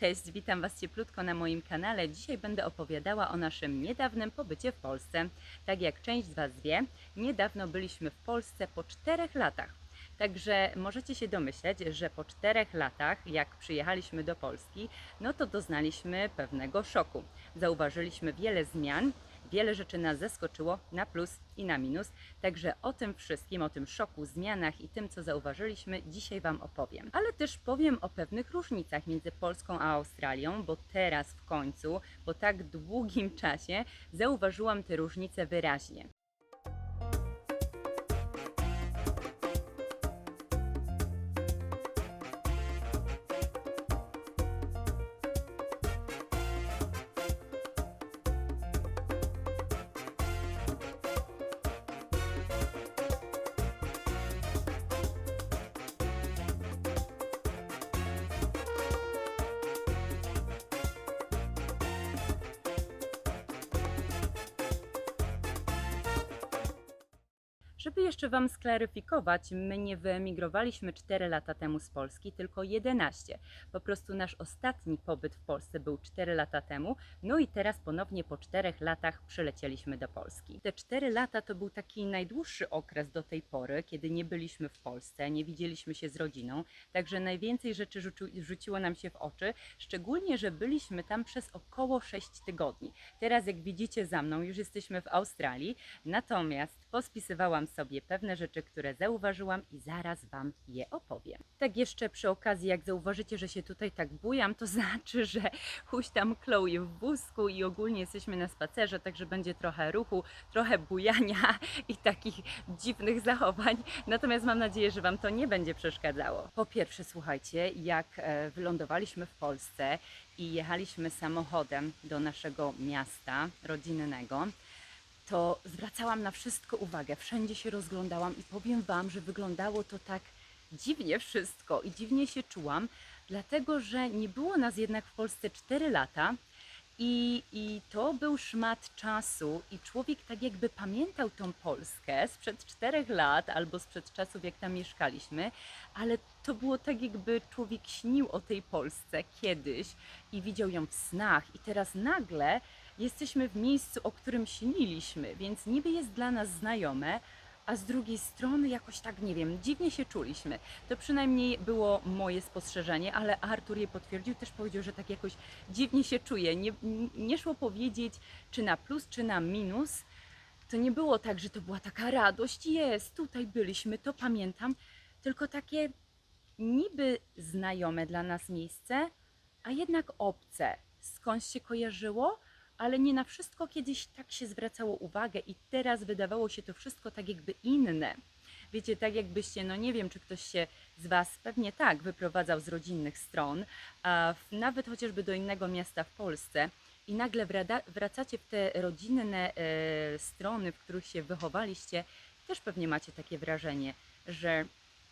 Cześć, witam Was cieplutko na moim kanale. Dzisiaj będę opowiadała o naszym niedawnym pobycie w Polsce. Tak jak część z Was wie, niedawno byliśmy w Polsce po czterech latach. Także możecie się domyśleć, że po czterech latach, jak przyjechaliśmy do Polski, no to doznaliśmy pewnego szoku. Zauważyliśmy wiele zmian, wiele rzeczy nas zaskoczyło na plus i na minus. Także o tym wszystkim, o tym szoku, zmianach i tym, co zauważyliśmy, dzisiaj Wam opowiem. Ale też powiem o pewnych różnicach między Polską a Australią, bo teraz w końcu, po tak długim czasie, zauważyłam te różnice wyraźnie. Żeby jeszcze Wam sklaryfikować, my nie wyemigrowaliśmy 4 lata temu z Polski, tylko 11. Po prostu nasz ostatni pobyt w Polsce był 4 lata temu, no i teraz ponownie po 4 latach przylecieliśmy do Polski. Te 4 lata to był taki najdłuższy okres do tej pory, kiedy nie byliśmy w Polsce, nie widzieliśmy się z rodziną, także najwięcej rzeczy rzuci- rzuciło nam się w oczy, szczególnie, że byliśmy tam przez około 6 tygodni. Teraz, jak widzicie za mną, już jesteśmy w Australii, natomiast pospisywałam sobie pewne rzeczy, które zauważyłam i zaraz Wam je opowiem. Tak jeszcze przy okazji, jak zauważycie, że się tutaj tak bujam, to znaczy, że huśtam Chloe w wózku i ogólnie jesteśmy na spacerze, także będzie trochę ruchu, trochę bujania i takich dziwnych zachowań. Natomiast mam nadzieję, że Wam to nie będzie przeszkadzało. Po pierwsze, słuchajcie, jak e, wylądowaliśmy w Polsce i jechaliśmy samochodem do naszego miasta rodzinnego, to zwracałam na wszystko uwagę, wszędzie się rozglądałam i powiem Wam, że wyglądało to tak dziwnie wszystko i dziwnie się czułam, dlatego że nie było nas jednak w Polsce 4 lata i, i to był szmat czasu i człowiek tak jakby pamiętał tą Polskę sprzed 4 lat albo sprzed czasów jak tam mieszkaliśmy, ale to było tak jakby człowiek śnił o tej Polsce kiedyś i widział ją w snach i teraz nagle jesteśmy w miejscu, o którym śniliśmy, więc niby jest dla nas znajome, a z drugiej strony jakoś tak, nie wiem, dziwnie się czuliśmy. To przynajmniej było moje spostrzeżenie, ale Artur je potwierdził, też powiedział, że tak jakoś dziwnie się czuje. Nie, nie szło powiedzieć, czy na plus, czy na minus. To nie było tak, że to była taka radość, jest, tutaj byliśmy, to pamiętam, tylko takie niby znajome dla nas miejsce, a jednak obce. Skąd się kojarzyło? Ale nie na wszystko kiedyś tak się zwracało uwagę i teraz wydawało się to wszystko tak jakby inne. Wiecie, tak jakbyście, no nie wiem, czy ktoś się z Was, pewnie tak, wyprowadzał z rodzinnych stron, a nawet chociażby do innego miasta w Polsce i nagle wracacie w te rodzinne e, strony, w których się wychowaliście, też pewnie macie takie wrażenie, że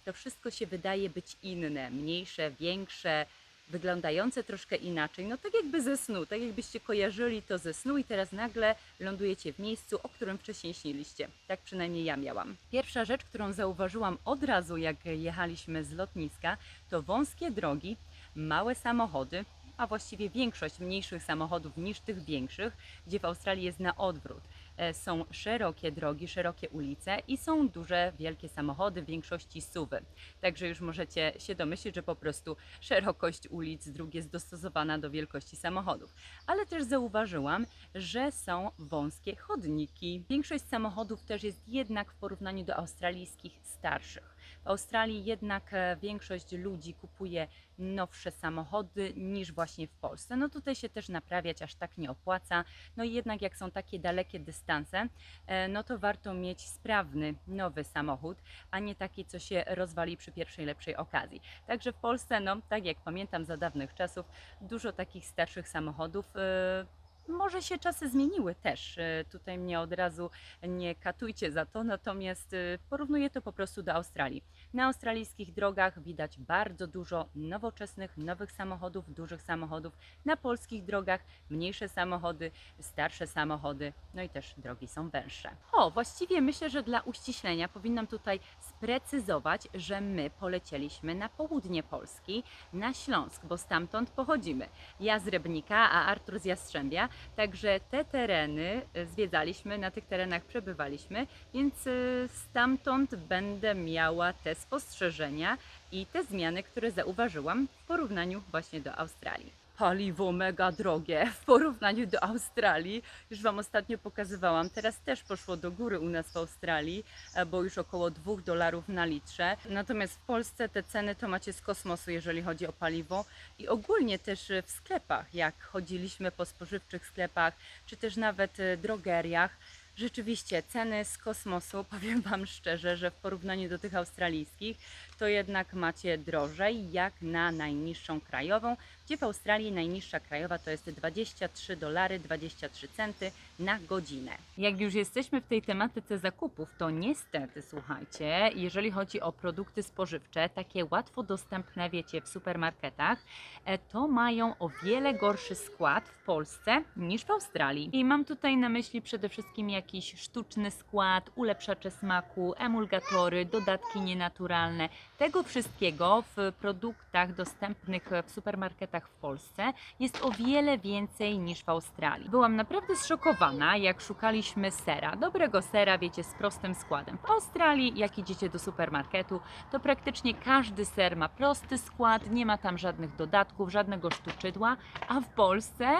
to wszystko się wydaje być inne, mniejsze, większe, wyglądające troszkę inaczej, no tak jakby ze snu, tak jakbyście kojarzyli to ze snu i teraz nagle lądujecie w miejscu, o którym wcześniej śniliście. Tak przynajmniej ja miałam. Pierwsza rzecz, którą zauważyłam od razu, jak jechaliśmy z lotniska, to wąskie drogi, małe samochody, a właściwie większość mniejszych samochodów niż tych większych, gdzie w Australii jest na odwrót. E, Są szerokie drogi, szerokie ulice i są duże, wielkie samochody, w większości suwy. Także już możecie się domyślić, że po prostu szerokość ulic dróg jest dostosowana do wielkości samochodów. Ale też zauważyłam, że są wąskie chodniki. Większość samochodów też jest jednak w porównaniu do australijskich starszych. Australii jednak e, większość ludzi kupuje nowsze samochody niż właśnie w Polsce. No tutaj się też naprawiać aż tak nie opłaca. No i jednak jak są takie dalekie dystanse, e, no to warto mieć sprawny, nowy samochód, a nie taki, co się rozwali przy pierwszej lepszej okazji. Także w Polsce, no tak jak pamiętam za dawnych czasów, dużo takich starszych samochodów. e, może się czasy zmieniły też. Tutaj mnie od razu nie katujcie za to, natomiast porównuję to po prostu do Australii. Na australijskich drogach widać bardzo dużo nowoczesnych, nowych samochodów, dużych samochodów. Na polskich drogach mniejsze samochody, starsze samochody, no i też drogi są węższe. O, właściwie myślę, że dla uściślenia powinnam tutaj sprecyzować, że my polecieliśmy na południe Polski, na Śląsk, bo stamtąd pochodzimy. Ja z Rybnika, a Artur z Jastrzębia, także te tereny e, zwiedzaliśmy, na tych terenach przebywaliśmy, więc e, stamtąd będę miała te spostrzeżenia i te zmiany, które zauważyłam w porównaniu właśnie do Australii. Paliwo mega drogie w porównaniu do Australii. Już Wam ostatnio pokazywałam. Teraz też poszło do góry u nas w Australii, e, bo już około 2 dolarów na litrze. Natomiast w Polsce te ceny to macie z kosmosu, jeżeli chodzi o paliwo. I ogólnie też e, w sklepach, jak chodziliśmy po spożywczych sklepach, czy też nawet e, drogeriach, Rzeczywiście, ceny z kosmosu, powiem Wam szczerze, że w porównaniu do tych australijskich, to jednak macie drożej jak na najniższą krajową, gdzie w Australii najniższa krajowa to jest 23 dolary 23 centy na godzinę. Jak już jesteśmy w tej tematyce zakupów, to niestety, słuchajcie, jeżeli chodzi o produkty spożywcze, takie łatwo dostępne, wiecie, w supermarketach, e, to mają o wiele gorszy skład w Polsce niż w Australii. I mam tutaj na myśli przede wszystkim jakiś sztuczny skład, ulepszacze smaku, emulgatory, dodatki nienaturalne. Tego wszystkiego w produktach dostępnych w supermarketach w Polsce jest o wiele więcej niż w Australii. Byłam naprawdę zszokowana, jak szukaliśmy sera, dobrego sera, wiecie, z prostym składem. W Australii, jak idziecie do supermarketu, to praktycznie każdy ser ma prosty skład, nie ma tam żadnych dodatków, żadnego sztuczydła, a w Polsce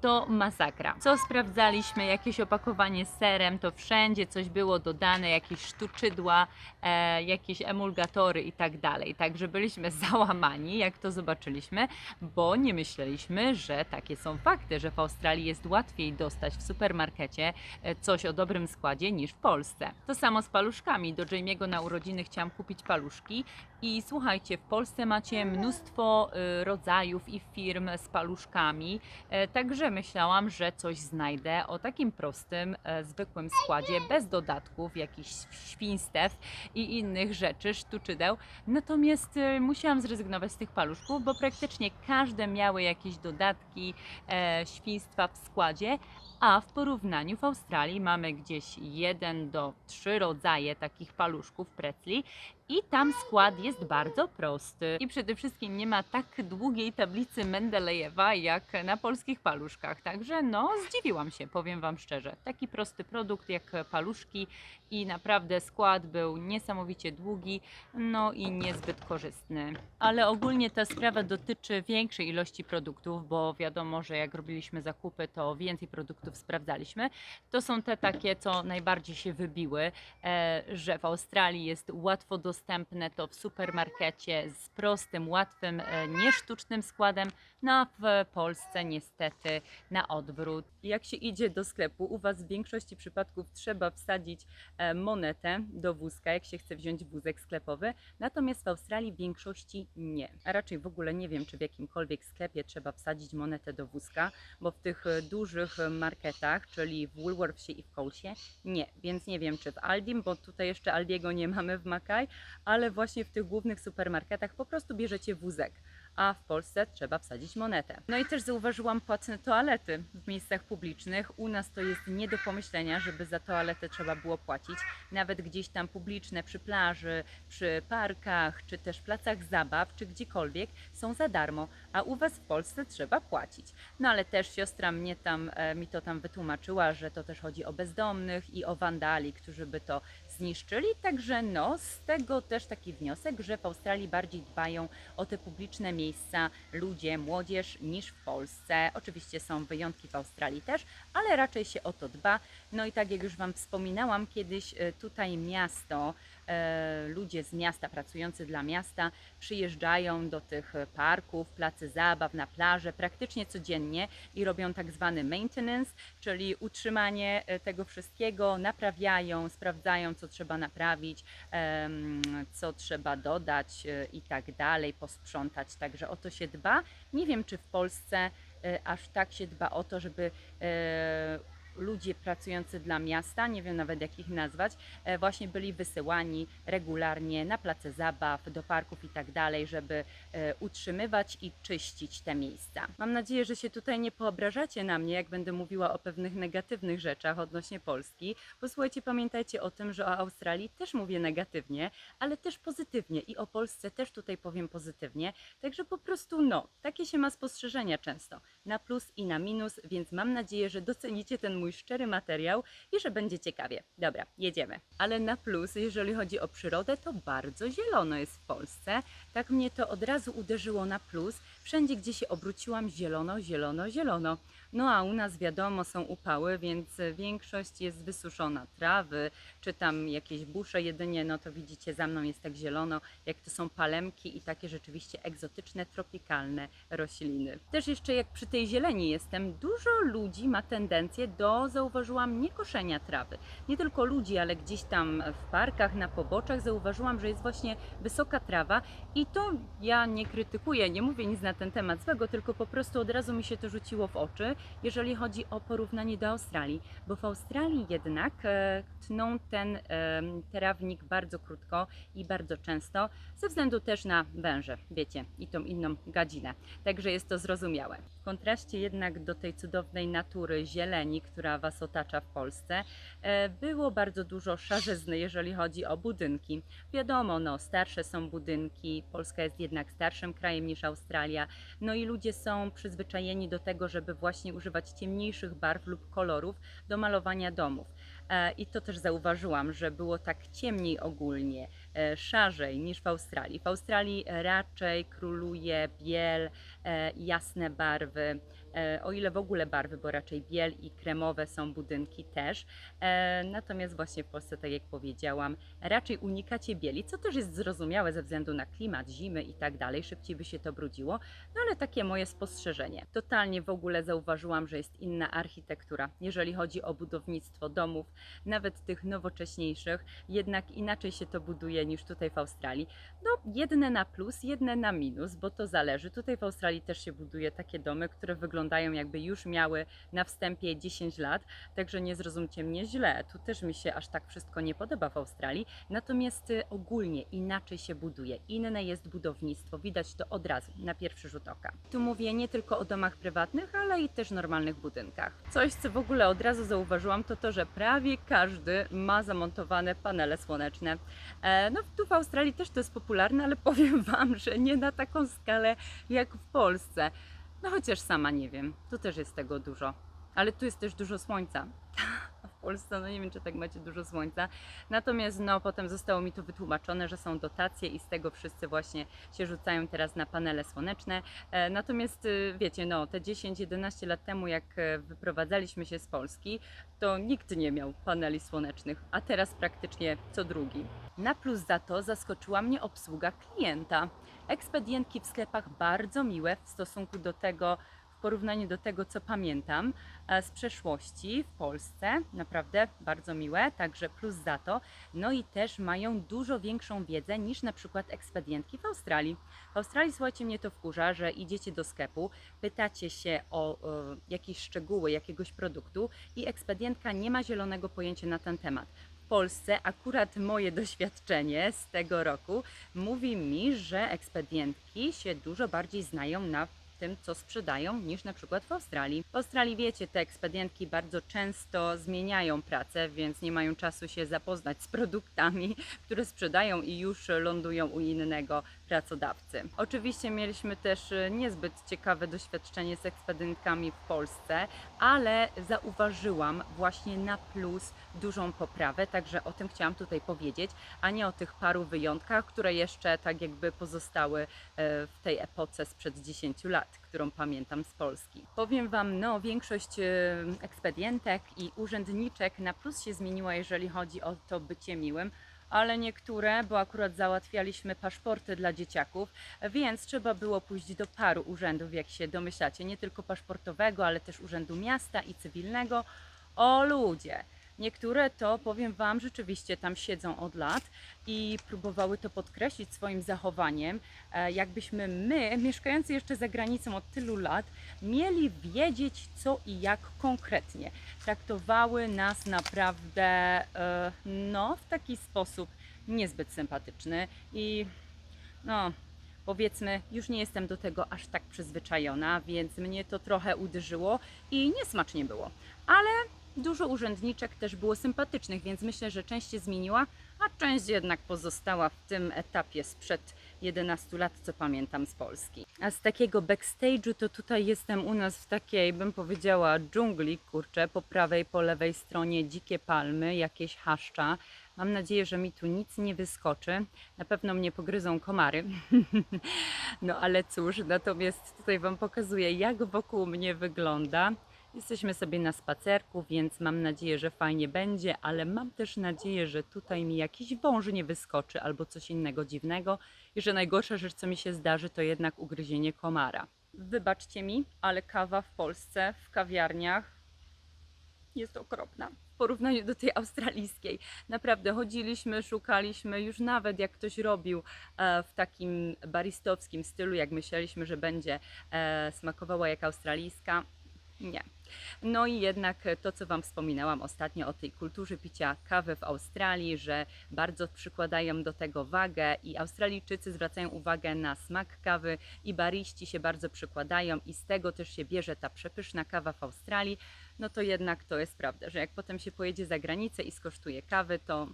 to masakra. Co sprawdzaliśmy, jakieś opakowanie z serem, to wszędzie coś było dodane, jakieś sztuczydła, e, jakieś emulgatory i tak dalej. Także byliśmy załamani, jak to zobaczyliśmy, bo nie myśleliśmy, że takie są fakty, że w Australii jest łatwiej dostać w supermarkecie e, coś o dobrym składzie niż w Polsce. To samo z paluszkami. Do Jamie'ego na urodziny chciałam kupić paluszki i słuchajcie, w Polsce macie mnóstwo y, rodzajów i firm z paluszkami, e, także myślałam, że coś znajdę o takim prostym, e, zwykłym składzie, bez dodatków, jakichś świństw i innych rzeczy, sztuczydeł. Natomiast y, musiałam zrezygnować z tych paluszków, bo praktycznie każde miały jakieś dodatki, e, świństwa w składzie, a w porównaniu w Australii mamy gdzieś jeden do trzy rodzaje takich paluszków precli i tam skład jest bardzo prosty. I przede wszystkim nie ma tak długiej tablicy Mendelejewa jak na polskich paluszkach. Także no, zdziwiłam się, powiem Wam szczerze. Taki prosty produkt jak paluszki i naprawdę skład był niesamowicie długi, no i niezbyt korzystny. Ale ogólnie ta sprawa dotyczy większej ilości produktów, bo wiadomo, że jak robiliśmy zakupy, to więcej produktów sprawdzaliśmy. To są te takie, co najbardziej się wybiły, e, że w Australii jest łatwo dostępne to w supermarkecie z prostym, łatwym, e, niesztucznym składem, no w Polsce niestety na odwrót. Jak się idzie do sklepu, u Was w większości przypadków trzeba wsadzić e, monetę do wózka, jak się chce wziąć wózek sklepowy, natomiast w Australii w większości nie. A raczej w ogóle nie wiem, czy w jakimkolwiek sklepie trzeba wsadzić monetę do wózka, bo w tych e, dużych marketach, czyli w Woolworthsie i w Colesie, nie. Więc nie wiem, czy w Aldim, bo tutaj jeszcze Aldiego nie mamy w Mackay, ale właśnie w tych głównych supermarketach po prostu bierzecie wózek a w Polsce trzeba wsadzić monetę. No i też zauważyłam płatne toalety w miejscach publicznych. U nas to jest nie do pomyślenia, żeby za toaletę trzeba było płacić. Nawet gdzieś tam publiczne, przy plaży, przy parkach, czy też placach zabaw, czy gdziekolwiek są za darmo, a u Was w Polsce trzeba płacić. No ale też siostra mnie tam, e, mi to tam wytłumaczyła, że to też chodzi o bezdomnych i o wandali, którzy by to zniszczyli. Także no, z tego też taki wniosek, że w Australii bardziej dbają o te publiczne miejsca ludzie, młodzież niż w Polsce. Oczywiście są wyjątki w Australii też, ale raczej się o to dba. No i tak jak już Wam wspominałam, kiedyś e, tutaj miasto, ludzie z miasta, pracujący dla miasta, przyjeżdżają do tych parków, placy zabaw, na plaże praktycznie codziennie i robią tak zwany maintenance, czyli utrzymanie e, tego wszystkiego, naprawiają, sprawdzają, co trzeba naprawić, co trzeba dodać e, i tak dalej, posprzątać. Także o to się dba. Nie wiem, czy w Polsce e, aż tak się dba o to, żeby e, ludzie pracujący dla miasta, nie wiem nawet jak ich nazwać, e, właśnie byli wysyłani regularnie na place zabaw, do parków i tak dalej, żeby e, utrzymywać i czyścić te miejsca. Mam nadzieję, że się tutaj nie poobrażacie na mnie, jak będę mówiła o pewnych negatywnych rzeczach odnośnie Polski, bo słuchajcie, pamiętajcie o tym, że o Australii też mówię negatywnie, ale też pozytywnie i o Polsce też tutaj powiem pozytywnie, także po prostu no, takie się ma spostrzeżenia często, na plus i na minus, więc mam nadzieję, że docenicie ten mój szczery materiał i że będzie ciekawie. Dobra, jedziemy. Ale na plus, jeżeli chodzi o przyrodę, to bardzo zielono jest w Polsce. Tak mnie to od razu uderzyło na plus. Wszędzie, gdzie się obróciłam, zielono, zielono, zielono. No a u nas wiadomo, są upały, więc większość jest wysuszona. Trawy, czy tam jakieś busze jedynie, no to widzicie, za mną jest tak zielono, jak to są palemki i takie rzeczywiście egzotyczne, tropikalne rośliny. Też jeszcze jak przy tej zieleni jestem, dużo ludzi ma tendencję do, zauważyłam, niekoszenia trawy. Nie tylko ludzi, ale gdzieś tam w parkach, na poboczach zauważyłam, że jest właśnie wysoka trawa i to ja nie krytykuję, nie mówię nic na ten temat złego, tylko po prostu od razu mi się to rzuciło w oczy, jeżeli chodzi o porównanie do Australii, bo w Australii jednak e, tną ten e, trawnik bardzo krótko i bardzo często, ze względu też na węże, wiecie, i tą inną gadzinę. Także jest to zrozumiałe. W kontraście jednak do tej cudownej natury zieleni, która Was otacza w Polsce, e, było bardzo dużo szarzyzny, jeżeli chodzi o budynki. Wiadomo, no, starsze są budynki, Polska jest jednak starszym krajem niż Australia, no i ludzie są przyzwyczajeni do tego, żeby właśnie używać ciemniejszych barw lub kolorów do malowania domów. E, I to też zauważyłam, że było tak ciemniej ogólnie, e, szarzej niż w Australii. W Australii raczej króluje biel, jasne barwy, e, o ile w ogóle barwy, bo raczej biel i kremowe są budynki też. E, Natomiast właśnie w Polsce, tak jak powiedziałam, raczej unikacie bieli, co też jest zrozumiałe ze względu na klimat, zimy i tak dalej, szybciej by się to brudziło, no ale takie moje spostrzeżenie. Totalnie w ogóle zauważyłam, że jest inna architektura, jeżeli chodzi o budownictwo domów, nawet tych nowocześniejszych, jednak inaczej się to buduje niż tutaj w Australii. No, jedne na plus, jedne na minus, bo to zależy. Tutaj w Australii też się buduje takie domy, które wyglądają jakby już miały na wstępie 10 lat, także nie zrozumcie mnie źle. Tu też mi się aż tak wszystko nie podoba w Australii, natomiast y, ogólnie inaczej się buduje, inne jest budownictwo, widać to od razu, na pierwszy rzut oka. Tu mówię nie tylko o domach prywatnych, ale i też normalnych budynkach. Coś, co w ogóle od razu zauważyłam, to to, że prawie każdy ma zamontowane panele słoneczne. E, no tu w Australii też to jest popularne, ale powiem Wam, że nie na taką skalę jak w Polsce. No chociaż sama nie wiem, tu też jest tego dużo, ale tu jest też dużo słońca. W Polsce, no nie wiem, czy tak macie dużo słońca. Natomiast no, potem zostało mi tu wytłumaczone, że są dotacje i z tego wszyscy właśnie się rzucają teraz na panele słoneczne. E, natomiast y, wiecie, no te 10-11 lat temu, jak e, wyprowadzaliśmy się z Polski, to nikt nie miał paneli słonecznych, a teraz praktycznie co drugi. Na plus za to zaskoczyła mnie obsługa klienta. Ekspedientki w sklepach bardzo miłe w stosunku do tego, w porównaniu do tego, co pamiętam e, z przeszłości w Polsce. Naprawdę bardzo miłe, także plus za to. No i też mają dużo większą wiedzę niż na przykład ekspedientki w Australii. W Australii, słuchajcie, mnie to wkurza, że idziecie do sklepu, pytacie się o e, jakieś szczegóły jakiegoś produktu i ekspedientka nie ma zielonego pojęcia na ten temat. Polsce akurat moje doświadczenie z tego roku mówi mi, że ekspedientki się dużo bardziej znają na tym, co sprzedają, niż na przykład w Australii. W Australii, wiecie, te ekspedientki bardzo często zmieniają pracę, więc nie mają czasu się zapoznać z produktami, które sprzedają i już lądują u innego pracodawcy. Oczywiście mieliśmy też e, niezbyt ciekawe doświadczenie z ekspedientkami w Polsce, ale zauważyłam właśnie na plus dużą poprawę, także o tym chciałam tutaj powiedzieć, a nie o tych paru wyjątkach, które jeszcze tak jakby pozostały e, w tej epoce sprzed 10 lat, którą pamiętam z Polski. Powiem Wam, no większość e, ekspedientek i urzędniczek na plus się zmieniła, jeżeli chodzi o to bycie miłym, ale niektóre, bo akurat załatwialiśmy paszporty dla dzieciaków, więc trzeba było pójść do paru urzędów, jak się domyślacie, nie tylko paszportowego, ale też urzędu miasta i cywilnego. O ludzie! Niektóre to, powiem Wam, rzeczywiście tam siedzą od lat i próbowały to podkreślić swoim zachowaniem, e, jakbyśmy my, mieszkający jeszcze za granicą od tylu lat, mieli wiedzieć co i jak konkretnie. Traktowały nas naprawdę e, no, w taki sposób niezbyt sympatyczny i no, powiedzmy, już nie jestem do tego aż tak przyzwyczajona, więc mnie to trochę uderzyło i niesmacznie było. Ale dużo urzędniczek też było sympatycznych, więc myślę, że część się zmieniła, a część jednak pozostała w tym etapie sprzed 11 lat, co pamiętam z Polski. A z takiego backstage'u to tutaj jestem u nas w takiej, bym powiedziała, dżungli, kurczę, po prawej, po lewej stronie dzikie palmy, jakieś haszcza. Mam nadzieję, że mi tu nic nie wyskoczy. Na pewno mnie pogryzą komary. no ale cóż, natomiast tutaj Wam pokazuję, jak wokół mnie wygląda. Jesteśmy sobie na spacerku, więc mam nadzieję, że fajnie będzie, ale mam też nadzieję, że tutaj mi jakiś wąż nie wyskoczy albo coś innego dziwnego i że najgorsza rzecz, co mi się zdarzy, to jednak ugryzienie komara. Wybaczcie mi, ale kawa w Polsce, w kawiarniach jest okropna w porównaniu do tej australijskiej. Naprawdę chodziliśmy, szukaliśmy, już nawet jak ktoś robił e, w takim baristowskim stylu, jak myśleliśmy, że będzie e, smakowała jak australijska, nie. No i jednak to, co Wam wspominałam ostatnio o tej kulturze picia kawy w Australii, że bardzo przykładają do tego wagę i Australijczycy zwracają uwagę na smak kawy i bariści się bardzo przykładają i z tego też się bierze ta przepyszna kawa w Australii, no to jednak to jest prawda, że jak potem się pojedzie za granicę i skosztuje kawy, to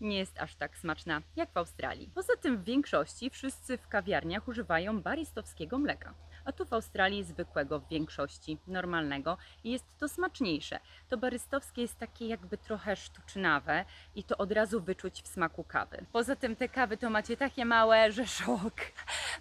nie jest aż tak smaczna jak w Australii. Poza tym w większości wszyscy w kawiarniach używają baristowskiego mleka, a tu w Australii zwykłego w większości, normalnego i jest to smaczniejsze. To barystowskie jest takie jakby trochę sztucznawe i to od razu wyczuć w smaku kawy. Poza tym te kawy to macie takie małe, że szok.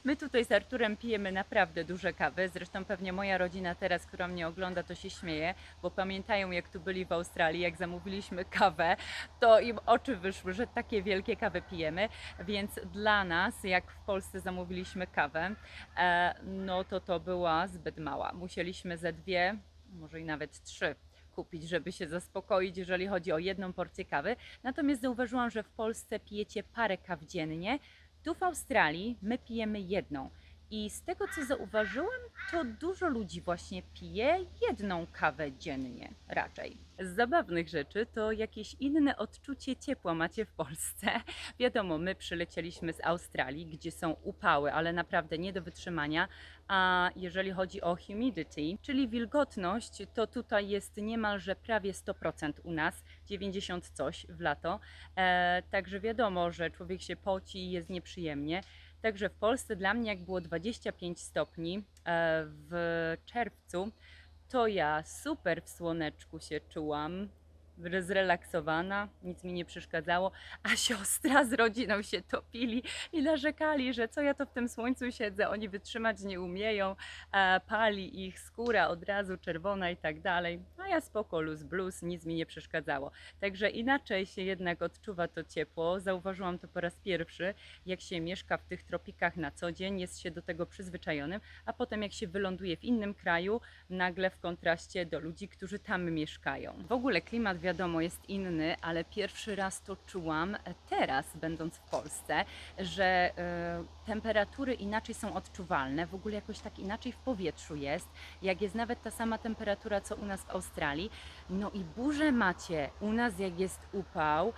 My tutaj z Arturem pijemy naprawdę duże kawy, zresztą pewnie moja rodzina teraz, która mnie ogląda, to się śmieje, bo pamiętają jak tu byli w Australii, jak zamówiliśmy kawę, to im oczy wyszły, że takie wielkie kawy pijemy, więc dla nas, jak w Polsce zamówiliśmy kawę, e, no to to była zbyt mała. Musieliśmy ze dwie, może i nawet trzy kupić, żeby się zaspokoić, jeżeli chodzi o jedną porcję kawy. Natomiast zauważyłam, że w Polsce pijecie parę kaw dziennie. Tu w Australii my pijemy jedną. I z tego co zauważyłam, to dużo ludzi właśnie pije jedną kawę dziennie raczej. Z zabawnych rzeczy to jakieś inne odczucie ciepła macie w Polsce. Wiadomo, my przylecieliśmy z Australii, gdzie są upały, ale naprawdę nie do wytrzymania. A jeżeli chodzi o humidity, czyli wilgotność, to tutaj jest niemalże prawie 100% u nas, 90 coś w lato. E, także wiadomo, że człowiek się poci i jest nieprzyjemnie. Także w Polsce dla mnie, jak było 25 stopni e, w czerwcu, to ja super w słoneczku się czułam, zrelaksowana, nic mi nie przeszkadzało, a siostra z rodziną się topili i narzekali, że co ja to w tym słońcu siedzę, oni wytrzymać nie umieją, pali ich skóra od razu czerwona i tak dalej, a ja spoko, luz blues, nic mi nie przeszkadzało. Także inaczej się jednak odczuwa to ciepło, zauważyłam to po raz pierwszy, jak się mieszka w tych tropikach na co dzień, jest się do tego przyzwyczajonym, a potem jak się wyląduje w innym kraju, nagle w kontraście do ludzi, którzy tam mieszkają. W ogóle klimat wiadomo jest inny, ale pierwszy raz to czułam teraz, będąc w Polsce, że e, temperatury inaczej są odczuwalne, w ogóle jakoś tak inaczej w powietrzu jest, jak jest nawet ta sama temperatura co u nas w Australii. No i burze macie u nas, jak jest upał,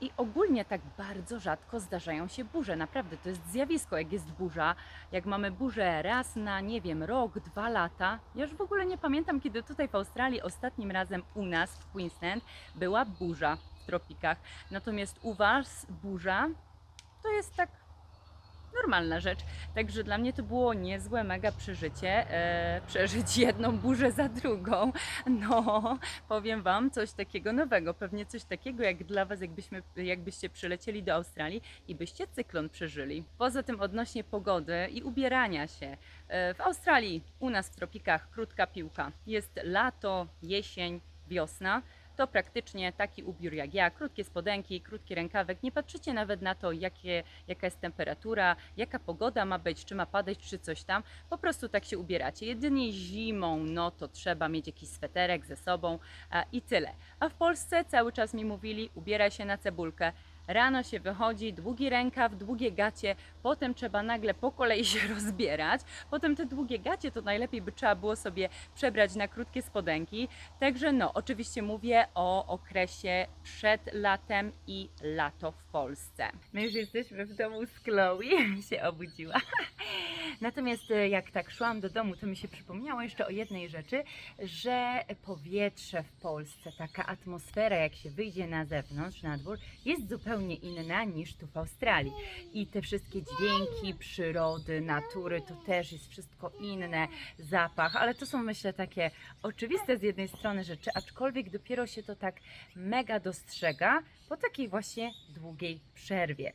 I ogólnie tak bardzo rzadko zdarzają się burze. Naprawdę, to jest zjawisko, jak jest burza. Jak mamy burzę raz na, nie wiem, rok, dwa lata. Ja już w ogóle nie pamiętam, kiedy tutaj w Australii ostatnim razem u nas w Queensland była burza w tropikach. Natomiast u Was burza to jest tak normalna rzecz. Także dla mnie to było niezłe, mega przeżycie. E, przeżyć jedną burzę za drugą. No, powiem Wam coś takiego nowego. Pewnie coś takiego jak dla Was, jakbyśmy, jakbyście przylecieli do Australii i byście cyklon przeżyli. Poza tym odnośnie pogody i ubierania się. E, w Australii, u nas w tropikach, krótka piłka. Jest lato, jesień, wiosna to praktycznie taki ubiór jak ja, krótkie spodenki, krótki rękawek. Nie patrzycie nawet na to, jakie, jaka jest temperatura, jaka pogoda ma być, czy ma padać, czy coś tam. Po prostu tak się ubieracie. Jedynie zimą, no to trzeba mieć jakiś sweterek ze sobą a, i tyle. A w Polsce cały czas mi mówili, ubieraj się na cebulkę. Rano się wychodzi, długi rękaw, długie gacie, potem trzeba nagle po kolei się rozbierać. Potem te długie gacie to najlepiej by trzeba było sobie przebrać na krótkie spodenki. Także no, oczywiście mówię o okresie przed latem i lato w Polsce. My już jesteśmy w domu z Chloe, się obudziła. Natomiast e, jak tak szłam do domu, to mi się przypomniało jeszcze o jednej rzeczy, że powietrze w Polsce, taka atmosfera, jak się wyjdzie na zewnątrz, na dwór, jest zupełnie inna niż tu w Australii. I te wszystkie dźwięki przyrody, natury, to też jest wszystko inne, zapach, ale to są myślę takie oczywiste z jednej strony rzeczy, aczkolwiek dopiero się to tak mega dostrzega po takiej właśnie długiej przerwie.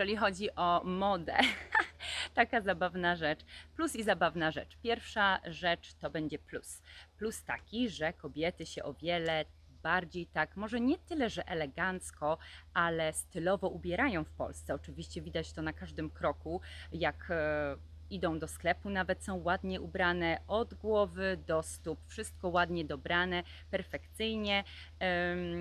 Jeżeli chodzi o modę. Taka zabawna rzecz. Plus i zabawna rzecz. Pierwsza rzecz to będzie plus. Plus taki, że kobiety się o wiele bardziej tak, może nie tyle, że elegancko, ale stylowo ubierają w Polsce. Oczywiście widać to na każdym kroku, jak e, idą do sklepu, nawet są ładnie ubrane od głowy do stóp, wszystko ładnie dobrane, perfekcyjnie.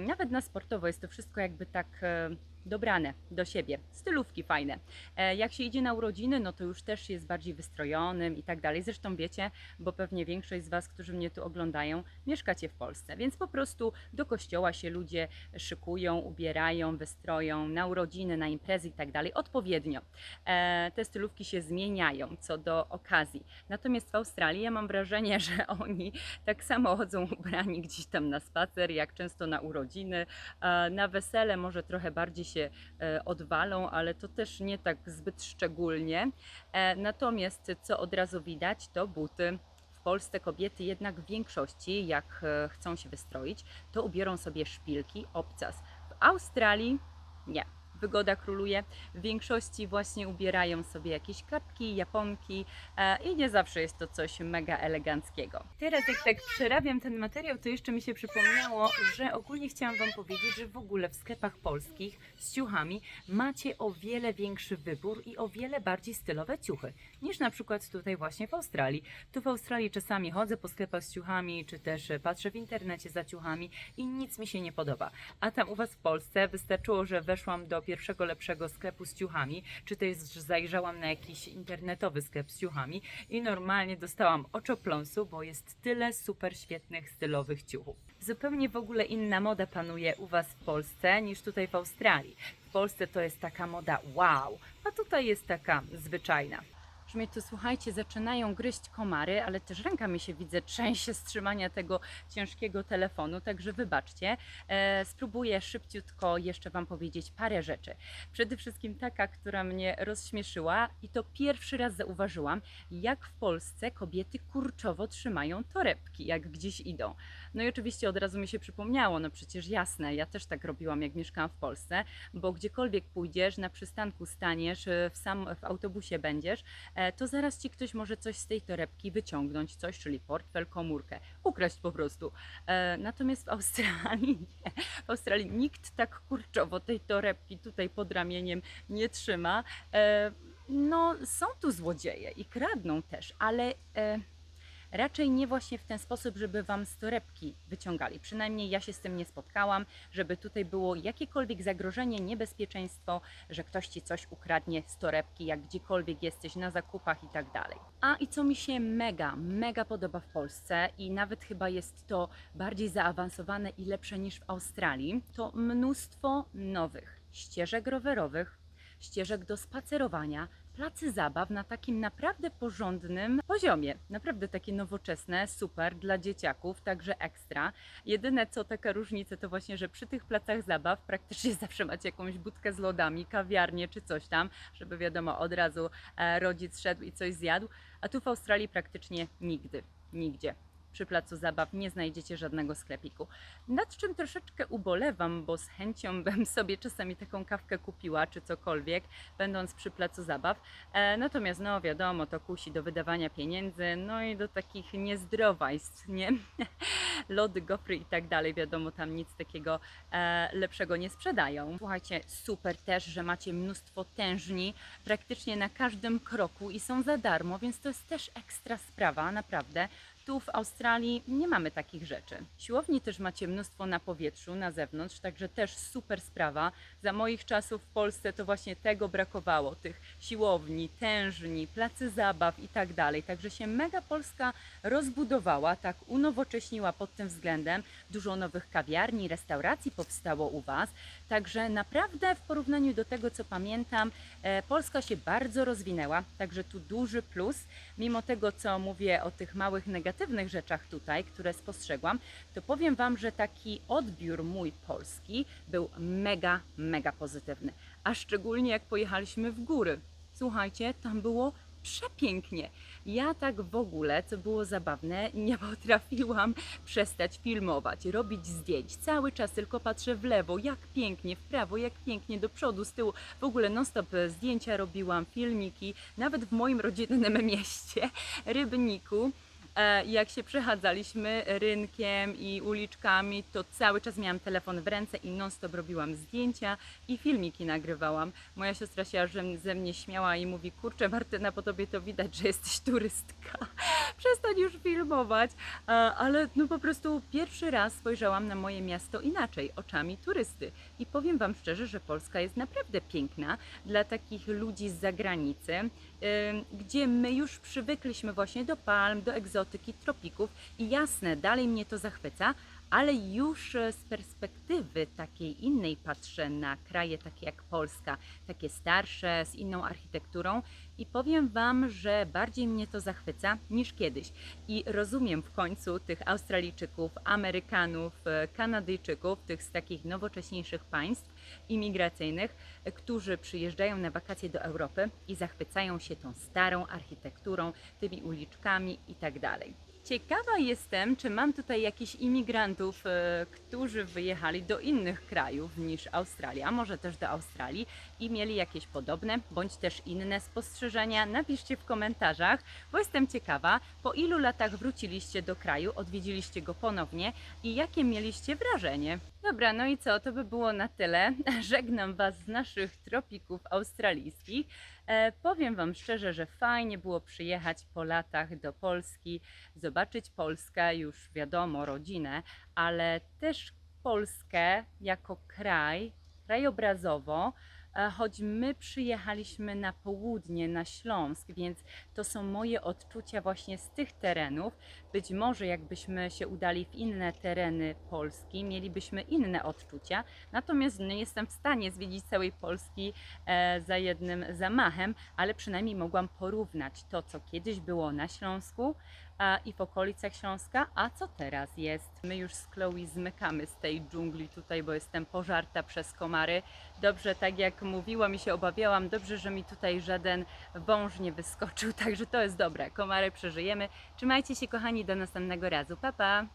Nawet na sportowo jest to wszystko jakby tak e, dobrane do siebie. Stylówki fajne. E, Jak się idzie na urodziny, no to już też jest bardziej wystrojonym i tak dalej. Zresztą wiecie, bo pewnie większość z Was, którzy mnie tu oglądają, mieszkacie w Polsce, więc po prostu do kościoła się ludzie szykują, ubierają, wystroją na urodziny, na imprezy i tak dalej, odpowiednio. E, Te stylówki się zmieniają co do okazji. Natomiast w Australii ja mam wrażenie, że oni tak samo chodzą ubrani gdzieś tam na spacer, jak często na urodziny, E, na wesele może trochę bardziej się e, odwalą, ale to też nie tak zbyt szczególnie. E, Natomiast co od razu widać, to buty. W Polsce kobiety jednak w większości, jak e, chcą się wystroić, to ubiorą sobie szpilki, obcas. W Australii nie. Wygoda króluje. W większości właśnie ubierają sobie jakieś klapki, japonki e, i nie zawsze jest to coś mega eleganckiego. Teraz jak tak przerabiam ten materiał, to jeszcze mi się przypomniało, że ogólnie chciałam Wam powiedzieć, że w ogóle w sklepach polskich z ciuchami macie o wiele większy wybór i o wiele bardziej stylowe ciuchy niż na przykład tutaj właśnie w Australii. Tu w Australii czasami chodzę po sklepach z ciuchami, czy też e, patrzę w internecie za ciuchami i nic mi się nie podoba. A tam u Was w Polsce wystarczyło, że weszłam do pierwszego lepszego sklepu z ciuchami, czy też zajrzałam na jakiś internetowy sklep z ciuchami i normalnie dostałam oczopląsu, bo jest tyle super świetnych stylowych ciuchów. Zupełnie w ogóle inna moda panuje u Was w Polsce niż tutaj w Australii. W Polsce to jest taka moda wow, a tutaj jest taka zwyczajna. Już mnie tu, słuchajcie, zaczynają gryźć komary, ale też ręka mi się widzę trzęsie z trzymania tego ciężkiego telefonu, także wybaczcie. E, spróbuję szybciutko jeszcze Wam powiedzieć parę rzeczy. Przede wszystkim taka, która mnie rozśmieszyła i to pierwszy raz zauważyłam, jak w Polsce kobiety kurczowo trzymają torebki, jak gdzieś idą. No i oczywiście od razu mi się przypomniało, no przecież jasne, ja też tak robiłam, jak mieszkałam w Polsce, bo gdziekolwiek pójdziesz, na przystanku staniesz, e, w, sam, w autobusie będziesz, e, to zaraz ci ktoś może coś z tej torebki wyciągnąć, coś, czyli portfel, komórkę, ukraść po prostu. E, Natomiast w Australii nie. W Australii nikt tak kurczowo tej torebki tutaj pod ramieniem nie trzyma. No, są tu złodzieje i kradną też, ale raczej nie właśnie w ten sposób, żeby wam z torebki wyciągali. Przynajmniej ja się z tym nie spotkałam, żeby tutaj było jakiekolwiek zagrożenie, niebezpieczeństwo, że ktoś ci coś ukradnie z torebki, jak gdziekolwiek jesteś na zakupach i tak dalej. A i co mi się mega, mega podoba w Polsce i nawet chyba jest to bardziej zaawansowane i lepsze niż w Australii, to mnóstwo nowych ścieżek rowerowych, ścieżek do spacerowania, placy zabaw na takim naprawdę porządnym poziomie. Naprawdę takie nowoczesne, super dla dzieciaków, także ekstra. Jedyne co taka różnica to właśnie, że przy tych placach zabaw praktycznie zawsze macie jakąś budkę z lodami, kawiarnię czy coś tam, żeby wiadomo od razu e, rodzic szedł i coś zjadł, a tu w Australii praktycznie nigdy, nigdzie. Przy placu zabaw nie znajdziecie żadnego sklepiku. Nad czym troszeczkę ubolewam, bo z chęcią bym sobie czasami taką kawkę kupiła czy cokolwiek, będąc przy placu zabaw. E, natomiast, no wiadomo, to kusi do wydawania pieniędzy, no i do takich niezdrowajstw, nie? Lody, gofry i tak dalej, wiadomo, tam nic takiego e, lepszego nie sprzedają. Słuchajcie, super też, że macie mnóstwo tężni praktycznie na każdym kroku i są za darmo, więc to jest też ekstra sprawa, naprawdę. Tu w Australii nie mamy takich rzeczy. Siłowni też macie mnóstwo na powietrzu, na zewnątrz, także też super sprawa. Za moich czasów w Polsce to właśnie tego brakowało, tych siłowni, tężni, placy zabaw i tak dalej. Także się mega Polska rozbudowała, tak unowocześniła pod tym względem. Dużo nowych kawiarni, restauracji powstało u Was. Także naprawdę w porównaniu do tego, co pamiętam, e, Polska się bardzo rozwinęła, także tu duży plus. Mimo tego, co mówię o tych małych negatywnych rzeczach tutaj, które spostrzegłam, to powiem Wam, że taki odbiór mój polski był mega, mega pozytywny. A szczególnie jak pojechaliśmy w góry. Słuchajcie, tam było przepięknie. Ja tak w ogóle, co było zabawne, nie potrafiłam przestać filmować, robić zdjęć. Cały czas tylko patrzę w lewo, jak pięknie, w prawo, jak pięknie, do przodu, z tyłu. W ogóle non-stop zdjęcia robiłam, filmiki, nawet w moim rodzinnym mieście, Rybniku. E, Jak się przechadzaliśmy rynkiem i uliczkami, to cały czas miałam telefon w ręce i non-stop robiłam zdjęcia i filmiki nagrywałam. Moja siostra się aż ze- mnie śmiała i mówi, kurczę Martyna, po tobie to widać, że jesteś turystka. Przestań już filmować. E, Ale no po prostu pierwszy raz spojrzałam na moje miasto inaczej, oczami turysty. I powiem Wam szczerze, że Polska jest naprawdę piękna dla takich ludzi z zagranicy, gdzie my już przywykliśmy właśnie do palm, do egzotyki, tropików i jasne, dalej mnie to zachwyca, ale już e, z perspektywy takiej innej patrzę na kraje takie jak Polska, takie starsze, z inną architekturą i powiem Wam, że bardziej mnie to zachwyca niż kiedyś. I rozumiem w końcu tych Australijczyków, Amerykanów, e, Kanadyjczyków, tych z takich nowocześniejszych państw imigracyjnych, e, którzy przyjeżdżają na wakacje do Europy i zachwycają się tą starą architekturą, tymi uliczkami i tak. Ciekawa jestem, czy mam tutaj jakichś imigrantów, e, którzy wyjechali do innych krajów niż Australia, może też do Australii i mieli jakieś podobne bądź też inne spostrzeżenia. Napiszcie w komentarzach, bo jestem ciekawa, po ilu latach wróciliście do kraju, odwiedziliście go ponownie i jakie mieliście wrażenie. Dobra, no i co? To by było na tyle. Żegnam Was z naszych tropików australijskich. E, powiem Wam szczerze, że fajnie było przyjechać po latach do Polski, zobaczyć Polskę, już wiadomo, rodzinę, ale też Polskę jako kraj, krajobrazowo, choć my przyjechaliśmy na południe, na Śląsk, więc to są moje odczucia właśnie z tych terenów. Być może jakbyśmy się udali w inne tereny Polski, mielibyśmy inne odczucia, natomiast nie jestem w stanie zwiedzić całej Polski e, za jednym zamachem, ale przynajmniej mogłam porównać to, co kiedyś było na Śląsku i w okolicach Śląska, a co teraz jest. My już z Chloe zmykamy z tej dżungli tutaj, bo jestem pożarta przez komary. Dobrze, tak jak mówiłam i się obawiałam, dobrze, że mi tutaj żaden wąż nie wyskoczył, także to jest dobre. Komary przeżyjemy. Trzymajcie się kochani, do następnego razu. Pa, pa!